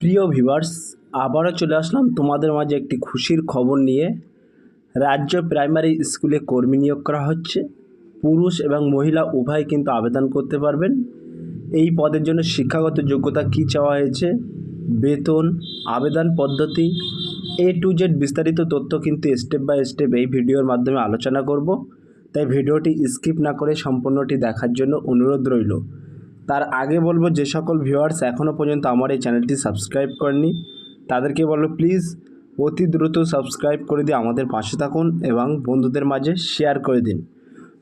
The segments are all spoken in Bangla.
প্রিয় ভিভার্স আবারও চলে আসলাম তোমাদের মাঝে একটি খুশির খবর নিয়ে। রাজ্য প্রাইমারি স্কুলে কর্মী নিয়োগ করা হচ্ছে। পুরুষ এবং মহিলা উভয় কিন্তু আবেদন করতে পারবেন। এই পদের জন্য শিক্ষাগত যোগ্যতা কী চাওয়া হয়েছে? বেতন, আবেদন পদ্ধতি, এ টু জেড বিস্তারিত তথ্য কিন্তু স্টেপ বাই স্টেপ এই ভিডিওর মাধ্যমে আলোচনা করব। তাই ভিডিওটি স্কিপ না করে সম্পূর্ণটি দেখার জন্য অনুরোধ রইল। তার আগে বলব, যে সকল ভিউয়ার্স এখনও পর্যন্ত আমার এই চ্যানেলটি সাবস্ক্রাইব করেনি তাদেরকে বলব প্লিজ অতি দ্রুত সাবস্ক্রাইব করে দিয়ে আমাদের পাশে থাকুন এবং বন্ধুদের মাঝে শেয়ার করে দিন।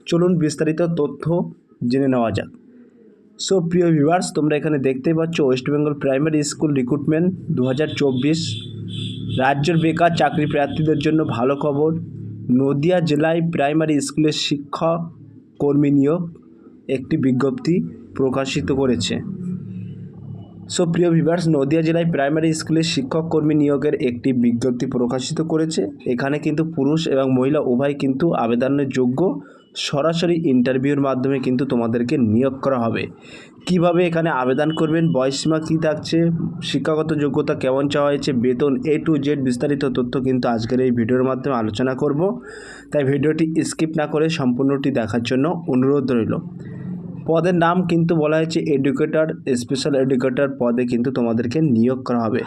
চলুন বিস্তারিত তথ্য জেনে নেওয়া যাক। সো প্রিয় ভিউয়ার্স তোমরা এখানে দেখতেই পাচ্ছ West Bengal primary school recruitment দু হাজার চব্বিশ, রাজ্যের বেকার চাকরি প্রার্থীদের জন্য ভালো খবর, নদিয়া জেলায় প্রাইমারি স্কুলের শিক্ষক কর্মী নিয়োগ, একটি বিজ্ঞপ্তি। প্রকাশিত করেছে। সো, প্রিয় ভিভার্স নদিয়া জেলায় প্রাইমারি স্কুলের শিক্ষক কর্মী নিয়োগের একটি বিজ্ঞপ্তি প্রকাশিত করেছে। এখানে কিন্তু পুরুষ এবং মহিলা উভয় কিন্তু আবেদনের যোগ্য। সরাসরি ইন্টারভিউর মাধ্যমে কিন্তু তোমাদেরকে নিয়োগ করা হবে। কীভাবে এখানে আবেদন করবেন বয়সীমা কী থাকছে, শিক্ষাগত যোগ্যতা কেমন চাওয়া হয়েছে, বেতন এ টু জেড বিস্তারিত তথ্য কিন্তু আজকের এই ভিডিওর মাধ্যমে আলোচনা করব। তাই ভিডিওটি স্কিপ না করে সম্পূর্ণটি দেখার জন্য অনুরোধ রইল। পদের নাম কিন্তু বলা হয়েছে এডুকেটর স্পেশাল এডুকেটর পদে কিন্তু তোমাদেরকে নিয়োগ করা হবে।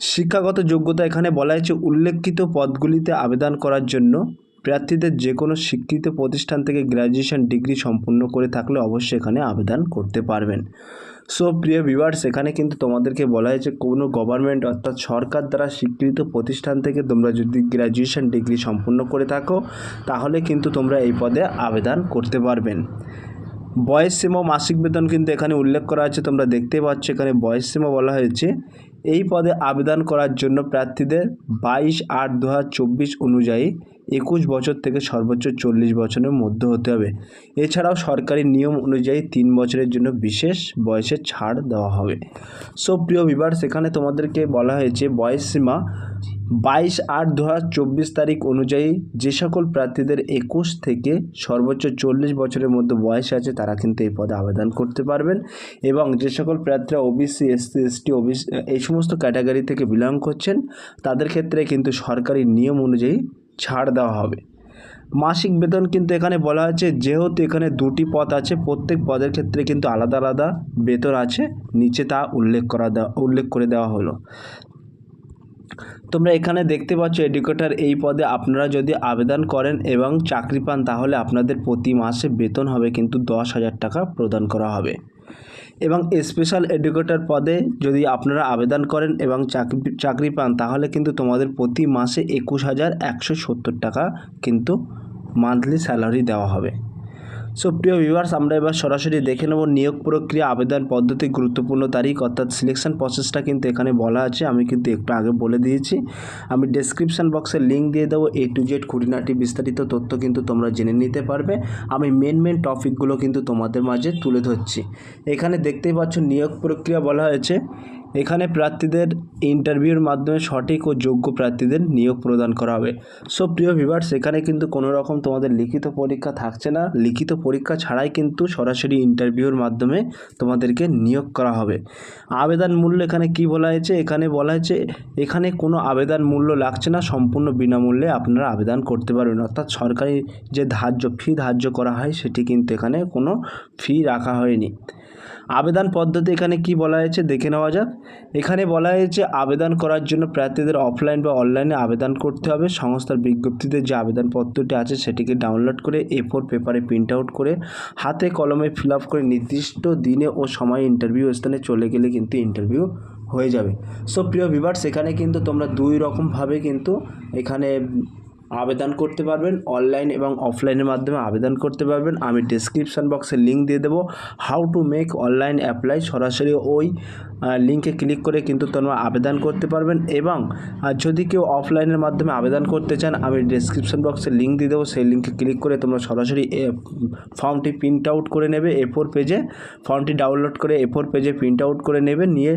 শিক্ষাগত যোগ্যতা এখানে বলা হয়েছে উল্লেখিত পদগুলিতে আবেদন করার জন্য প্রার্থীদের যে কোনো স্বীকৃত প্রতিষ্ঠান থেকে গ্র্যাজুয়েশন ডিগ্রি সম্পূর্ণ করে থাকলে অবশ্যই এখানে আবেদন করতে পারবেন। সো প্রিয় ভিউয়ার্স এখানে কিন্তু তোমাদেরকে বলা হয়েছে কোনো গভর্নমেন্ট অর্থাৎ সরকার দ্বারা স্বীকৃত প্রতিষ্ঠান থেকে তোমরা যদি গ্র্যাজুয়েশন ডিগ্রি সম্পূর্ণ করে থাকো, তাহলে কিন্তু তোমরা এই পদে আবেদন করতে পারবেন। বয়স সীমা মাসিক বেতন কিন্তু এখানে উল্লেখ করা আছে, তোমরা দেখতে পাচ্ছ। এখানে বয়স সীমা বলা হয়েছে। এই পদে আবেদন করার জন্য প্রার্থীদের বাইশ আট দু অনুযায়ী একুশ বছর থেকে সর্বোচ্চ চল্লিশ বছরের মধ্যে হতে হবে। এছাড়াও সরকারি নিয়ম অনুযায়ী তিন বছরের জন্য বিশেষ বয়সের ছাড় দেওয়া হবে। সো, প্রিয় বিবার সেখানে তোমাদেরকে বলা হয়েছে বয়স সীমা বাইশ আট দু চব্বিশ তারিখ অনুযায়ী যে সকল প্রার্থীদের একুশ থেকে সর্বোচ্চ চল্লিশ বছরের মধ্যে বয়স আছে, তারা কিন্তু এই পদে আবেদন করতে পারবেন। এবং যে সকল প্রার্থীরা ওবিসি এসসি এসটি ওবিসি এই সমস্ত ক্যাটাগরি থেকে বিলং করছেন, তাদের ক্ষেত্রে কিন্তু সরকারি নিয়ম অনুযায়ী ছাড় দেওয়া হবে। মাসিক বেতন কিন্তু এখানে বলা আছে যেহেতু এখানে দুটি পদ আছে, প্রত্যেক পদের ক্ষেত্রে কিন্তু আলাদা আলাদা বেতন আছে। নিচে তা উল্লেখ করা দেওয়া উল্লেখ করে দেওয়া হলো। তোমরা এখানে দেখতে পাচ্ছ এডুকেটর এই পদে আপনারা যদি আবেদন করেন এবং চাকরি পান, তাহলে আপনাদের প্রতি মাসে বেতন হবে কিন্তু দশ হাজার টাকা প্রদান করা হবে। এবং স্পেশাল এডুকেটর পদে যদি আপনারা আবেদন করেন এবং চাকরি চাকরি পান, তাহলে কিন্তু তোমাদের প্রতি মাসে একুশ হাজার একশো সত্তর টাকা কিন্তু মান্থলি স্যালারি দেওয়া হবে। সো প্রিয় ভিউয়ার্স আমরা এবার সরাসরি দেখে নেব নিয়োগ প্রক্রিয়া আবেদন পদ্ধতি গুরুত্বপূর্ণ তারিখ, অর্থাৎ সিলেকশন প্রসেসটা কিন্তু এখানে বলা আছে, আমি কিন্তু একটু আগে বলে দিয়েছি। আমি ডেসক্রিপশন বক্সে লিঙ্ক দিয়ে দেবো এ টু জেড খুঁটিনাটি বিস্তারিত তথ্য কিন্তু তোমরা জেনে নিতে পারবে। আমি মেন মেন টপিকগুলো কিন্তু তোমাদের মাঝে তুলে ধরছি। এখানে দেখতেই পাচ্ছ, নিয়োগ প্রক্রিয়া বলা হয়েছে। এখানে প্রার্থীদের ইন্টারভিউর মাধ্যমে সঠিক ও যোগ্য প্রার্থীদের নিয়োগ প্রদান করা হবে। সো প্রিয় ভিভার্স এখানে কিন্তু কোনো রকম তোমাদের লিখিত পরীক্ষা থাকছে না। লিখিত পরীক্ষা ছাড়াই কিন্তু সরাসরি ইন্টারভিউর মাধ্যমে তোমাদেরকে নিয়োগ করা হবে। আবেদন মূল্য এখানে কি বলা হয়েছে? এখানে বলা হয়েছে, এখানে কোনো আবেদন মূল্য লাগছে না, সম্পূর্ণ বিনামূল্যে আপনারা আবেদন করতে পারবেন। অর্থাৎ সরকারি যে ধার্য ফি ধার্য করা হয়, সেটি কিন্তু এখানে কোনো ফি রাখা হয়নি। আবেদন পদ্ধতি এখানে কি বলা হয়েছে দেখে নেওয়া যাক। এখানে বলা হয়েছে আবেদন করার জন্য প্রার্থীদের অফলাইন বা অনলাইনে আবেদন করতে হবে। সংস্থার বিজ্ঞপ্তিতে যে আবেদনপত্রটি আছে সেটিকে ডাউনলোড করে এ ফোর পেপারে প্রিন্ট আউট করে হাতে কলমে ফিল আপ করে নির্দিষ্ট দিনে ও সময় ইন্টারভিউ স্থানে চলে গেলে কিন্তু ইন্টারভিউ হয়ে যাবে। সো প্রিয় ভিভার্স এখানে কিন্তু তোমরা দুই রকমভাবে কিন্তু এখানে আবেদন করতে পারবেন অনলাইন এবং অফলাইনের মাধ্যমে আবেদন করতে পারবেন। আমি ডিসক্রিপশান বক্সে লিঙ্ক দিয়ে দেবো। How to make online apply সরাসরি ওই লিঙ্কে ক্লিক করে কিন্তু তোমরা আবেদন করতে পারবেন এবং যদি কেউ অফলাইনের মাধ্যমে আবেদন করতে চান, আমি ডিসক্রিপশান বক্সে লিঙ্ক দিয়ে দেবো। সেই লিঙ্কে ক্লিক করে তোমরা সরাসরি ফর্মটি প্রিন্ট আউট করে নেবে এ ফোর পেজে ফর্মটি ডাউনলোড করে এ ফোর পেজে প্রিন্ট আউট করে নেবে। নিয়ে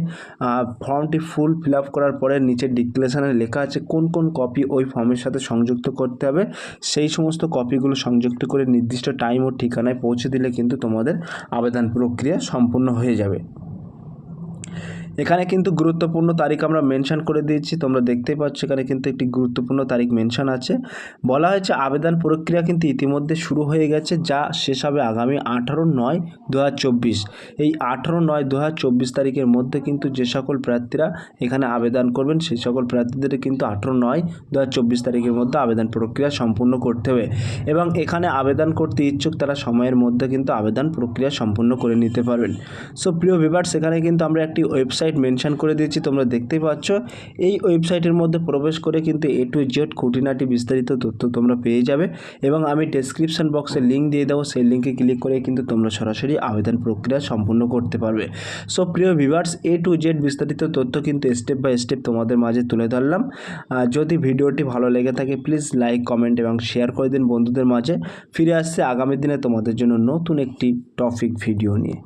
ফর্মটি ফুল ফিল আপ করার পরে নিচে ডিক্লেশনে লেখা আছে কোন কোন কপি ওই ফর্মের সাথে সংযুক্ত করতে হবে। সেই সমস্ত কপিগুলো সংযুক্ত করে নির্দিষ্ট টাইম ও ঠিকানায় পৌঁছে দিলে কিন্তু তোমাদের আবেদন প্রক্রিয়া সম্পূর্ণ হয়ে যাবে। এখানে কিন্তু গুরুত্বপূর্ণ তারিখ আমরা মেনশন করে দিয়েছি, তোমরা দেখতেই পাচ্ছ এখানে কিন্তু একটি গুরুত্বপূর্ণ তারিখ মেনশন আছে। বলা হয়েছে আবেদন প্রক্রিয়া কিন্তু ইতিমধ্যে শুরু হয়ে গেছে, যা শেষ হবে আগামী আঠারো নয় দু এই আঠারো নয় দু তারিখের মধ্যে কিন্তু যে সকল প্রার্থীরা এখানে আবেদন করবেন, সেই সকল প্রার্থীদের কিন্তু আঠারো নয় দু তারিখের মধ্যে আবেদন প্রক্রিয়া সম্পূর্ণ করতে হবে। এবং এখানে আবেদন করতে ইচ্ছুক তারা সময়ের মধ্যে কিন্তু আবেদন প্রক্রিয়া সম্পূর্ণ করে নিতে পারবেন। সো প্রিয় ভিভার্স এখানে কিন্তু আমরা একটি ওয়েবসাইট মেনশন করে দিয়েছি, তোমরা দেখতেই পাচ্ছ। এই ওয়েবসাইটের মধ্যে প্রবেশ করে কিন্তু এ টু জেড খুঁটিনাটি বিস্তারিত তথ্য তোমরা পেয়ে যাবে এবং আমি ডেসক্রিপশন বক্সে লিঙ্ক দিয়ে দেবো, সেই লিঙ্কে ক্লিক করে কিন্তু তোমরা সরাসরি আবেদন প্রক্রিয়া সম্পূর্ণ করতে পারবে। সো প্রিয় ভিভার্স এ টু জেড বিস্তারিত তথ্য কিন্তু স্টেপ বাই স্টেপ তোমাদের মাঝে তুলে ধরলাম। যদি ভিডিওটি ভালো লেগে থাকে প্লিজ লাইক কমেন্ট এবং শেয়ার করে দিন বন্ধুদের মাঝে। ফিরে আসছে আগামী দিনে তোমাদের জন্য নতুন একটি টপিক ভিডিও নিয়ে।